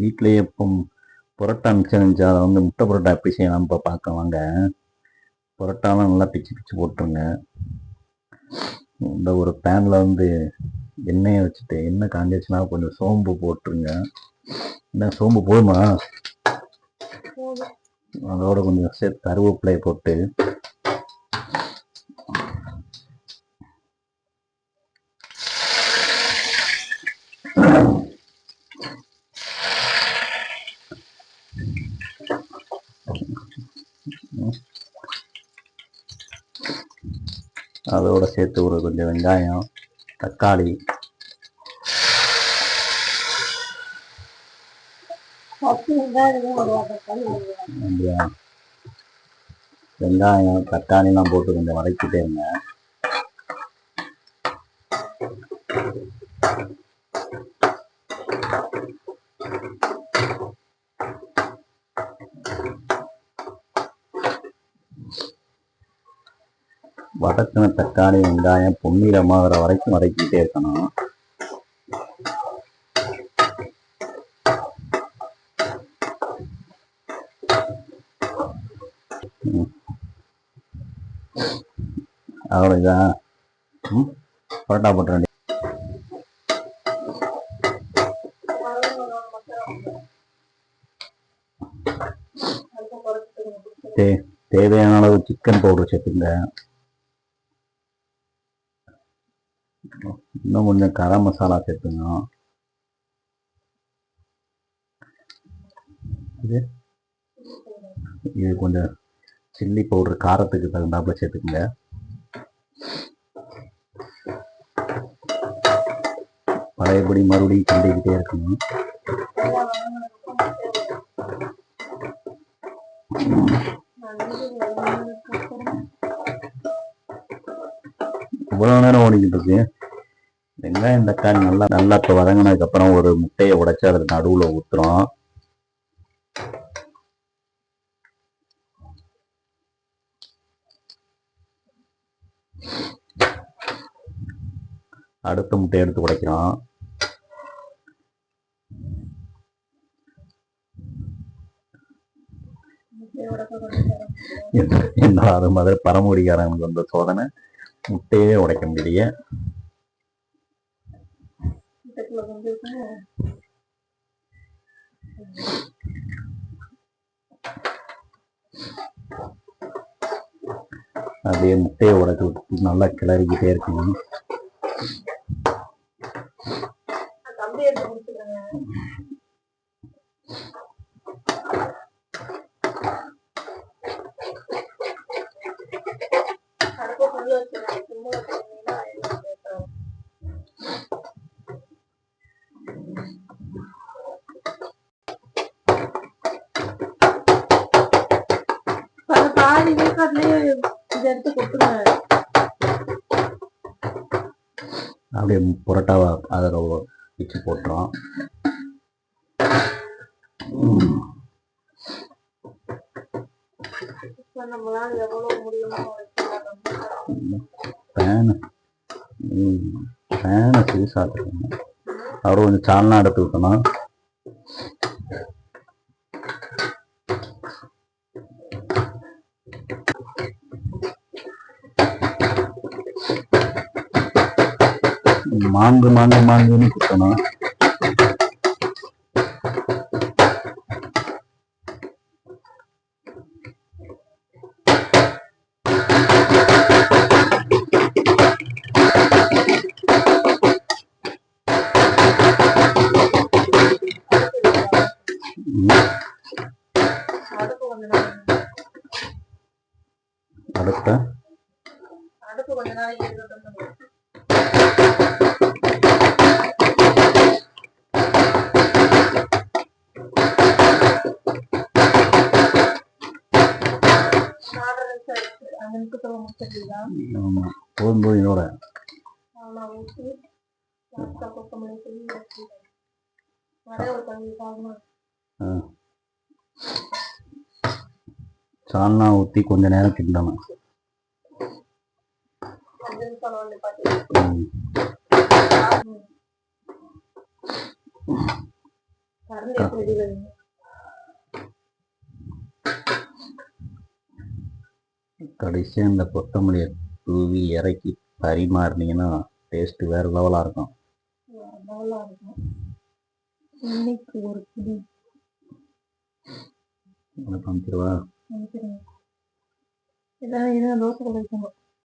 வீட்லயே இப்போ புரோட்டா அதை வந்து முட்டை புரோட்டா எப்படி செய்யலாம் இப்போ பார்க்க வாங்க. புரோட்டாலாம் நல்லா பிச்சு பிச்சு போட்டுருங்க. இந்த ஒரு பேனில் வந்து எண்ணெயை வச்சுட்டு எண்ணெய் காஞ்சிச்சுன்னா கொஞ்சம் சோம்பு போட்டுருங்க. என்ன சோம்பு போதுமா. அதோட கொஞ்சம் சேர்த்து கருவேப்பிலையை போட்டு அதோட சேர்த்து ஒரு கொஞ்சம் வெங்காயம் தக்காளி. வெங்காயம் தக்காளிலாம் போட்டு கொஞ்சம் வதக்கிட்டே இருங்க. வதக்கின தக்காளி வெங்காயம் பொன்னிறமாகிற வரைக்கும் வதக்கிட்டே இருக்கணும். அவ்வளோதான் பரோட்டா போட்டுற வேண்டிய தே தேவையான அளவு சிக்கன் பவுடர் சேர்த்துங்க இன்னும் கொஞ்சம் கரம் மசாலா சேர்த்துங்க. இது இது கொஞ்சம் சில்லி பவுடர் காரத்துக்கு தகுந்தாப்புல சேர்த்துக்குங்க. பழையபடி மறுபடியும் கிண்டிக்கிட்டே இருக்கணும். இவ்வளோ நேரம் ஓடிக்கிட்டு இருக்கு. வெங்காயம் தக்காளி நல்லா நல்லா இப்போ வதங்கினதுக்கு அப்புறம் ஒரு முட்டையை உடைச்சு அதில் நடுவில் ஊற்றுறோம் அடுத்த முட்டையை எடுத்து உடைக்கிறோம். என்ன அது மாதிரி பரமொழிக்காரனுக்கு வந்த சோதனை. முட்டையே உடைக்க முடியல முடியலையே அப்படியே முட்டையை உடைச்சு விட்டு நல்லா கிளறிக்கிட்டே இருக்கணும். பாதி வேக்காட்லயே இதை எடுத்து கொடுத்துருங்க. அப்படியே புரோட்டாவை அதில் வச்சு போட்டுறோம். பேனு. பேனை சீஸாக இருக்கணும் அப்புறம் கொஞ்சம் சால்னா எடுத்து விட்டணும் மாங்கு மாங்கு மாங்குன்னு குத்தணும். ம், அடுத்த அடுப்பு கொஞ்ச நாளைக்கு அஞ்சு நிமிஷத்துல முடிச்சிடலாம் ஆமா, ஊற்றி லாஸ்டா கொத்தமல்லி தூவி வச்சுருக்கேன் நிறைய ஒரு தண்ணி சாகணும் ஆ. சால்னா ஊற்றி கொஞ்ச நேரம் கிண்டணும். கரண்ட் எடுத்து ரெடி வைங்க கடைசியாக இந்த கொத்தமல்லியை தூவி இறக்கி பரிமாறினீங்கன்னா டேஸ்ட் வேறு லெவலாக இருக்கும் வேற லெவலா இருக்கும். இன்னைக்கு ஒரு பிடி. காமிச்சிருவா எல்லாரும் இதான் தோசை கல் வைக்கணும்